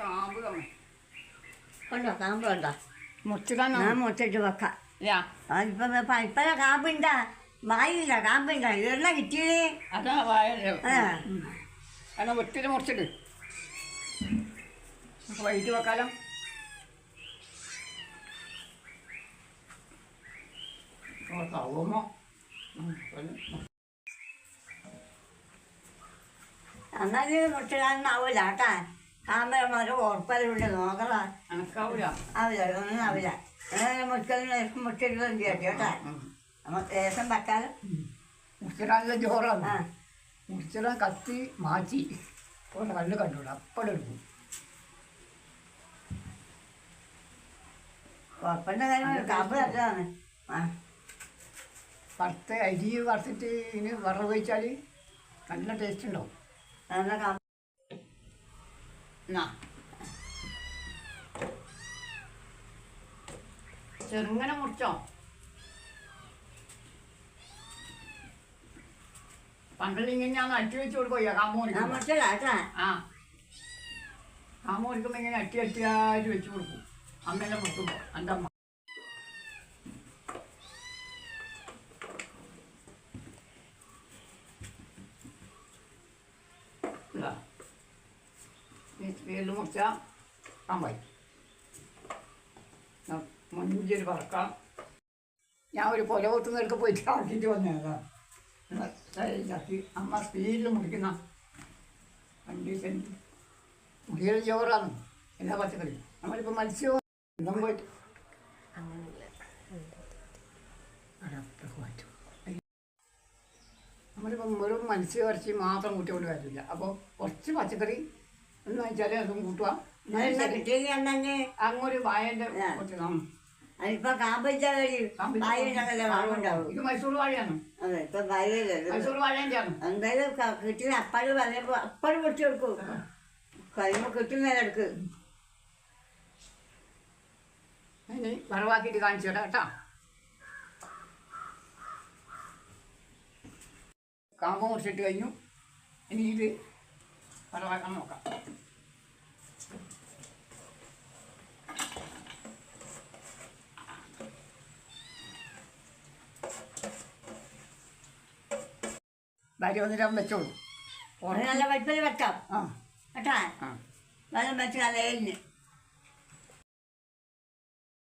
കാമ്പ് തമ്മേ ഉണ്ടോ കാമ്പ് ഉണ്ടോ മുറിച്ചിടാൻ ഞാൻ മുട്ടിട്ട് വെക്കാം. ഇപ്പം ഇപ്പഴ കാമ്പിണ്ടാ? വായില്ല കാമ്പിണ്ടാ. ഇതെല്ലാം കിട്ടിയേ? അതാ വായല്ലോ. അല്ല ഒത്തിരി മുറിച്ചിട്ട് വൈകിട്ട് വെക്കാലോ. എന്നാലും മുട്ടിടാനാവില്ല കേട്ടാ. കാമ്പ മരം ഉറപ്പല്ലുണ്ട് നോക്കണം. കണക്കാവൂല ആവില്ല ഒന്നും ആവില്ല മുട്ടലിന് മുട്ടിടുകയും ചെയ്യട്ടെ കേട്ടാ. നമുക്ക് രസം വെക്കാലും മുറിച്ചിടാനുള്ള ചോറാണ്. ആ. മുറിച്ചിടാൻ കത്തി മാറ്റി. പോലെ കല്ല് അപ്പടെ അപ്പടെടുക്കും ഉറപ്പിന്റെ കാര്യം ആ. വറുത്ത് അരി വറുത്തിട്ട് ഇനി വറവ് വെച്ചാൽ നല്ല ടേസ്റ്റ് ഉണ്ടാവും. നല്ല ചെറുങ്ങനെ മുറിച്ചോ. പണ്ടല്ലിങ്ങനെ ഞാൻ അട്ടി വെച്ച് കൊടുക്കുക കേട്ടാ. ആ. കാമോനിക്കുമ്പോൾ ഇങ്ങനെ അട്ടി അട്ടിയായിട്ട് വെച്ച് കൊടുക്കും. അമ്മേനെ മുട്ടുമ്പോൾ എന്റെ അമ്മ ഇതാ. സ്പീഡിൽ മുറിച്ചാൽ കാമ്പായി മുഞ്ചൊരു പറക്കാം ഞാൻ ഒരു പൊല കൊത്തുന്നവർക്ക് പോയിട്ട് ആക്കിയിട്ട് വന്നതാണ് അമ്മ സ്പീഡിൽ മുറിക്കുന്ന സെന്റ് മുടിയുടെ ചോറാണ് എല്ലാ പച്ചക്കറി നമ്മളിപ്പോൾ മത്സ്യം ഇതും പോയിട്ട് നമ്മളിപ്പം വെറും മത്സ്യ ഇറച്ചി മാത്രം കൂട്ടിക്കൊണ്ട് കാര്യമില്ല അപ്പോൾ കുറച്ച് പച്ചക്കറി എന്ന് വെച്ചാൽ അതും കൂട്ടുക എന്നാ കിട്ടിയെങ്കിൽ എന്തെന്നെ അങ്ങൊരു വായന്റെ ആ. കുറച്ച് കാണും അതിപ്പോ കാമ്പ് വെച്ചാൽ വായുണ്ടാകല്ലേ വളമുണ്ടാവും ഇത് മൈസൂർ വാഴയാണ്. അതെ ഇപ്പൊ വായല്ലേ മൈസൂർ വാഴേന്റെ ആണ് എന്തായാലും കിട്ടിയ അപ്പാട് പറയുമ്പോ അപ്പാട് പൊട്ടി കൊടുക്കും കഴിയുമ്പോ കിട്ടുന്നതിനെടുക്ക് ഇനി വറവാക്കിയിട്ട് കാണിച്ചു തരാം കേട്ടോ. കാമ്പ് മുറിച്ചിട്ട് കഴിഞ്ഞു. ഇനി ഇത് വറവാക്കാൻ നോക്കാം ഭാര്യ വന്നിട്ട് വെച്ചോളൂ നല്ല വലുപ്പത്തിൽ വെക്കാം ആ കേട്ടാ വെള്ളം വെച്ച് നല്ല ഏലിന്